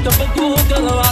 ગાડું ટપકું કરવાનું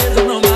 says know.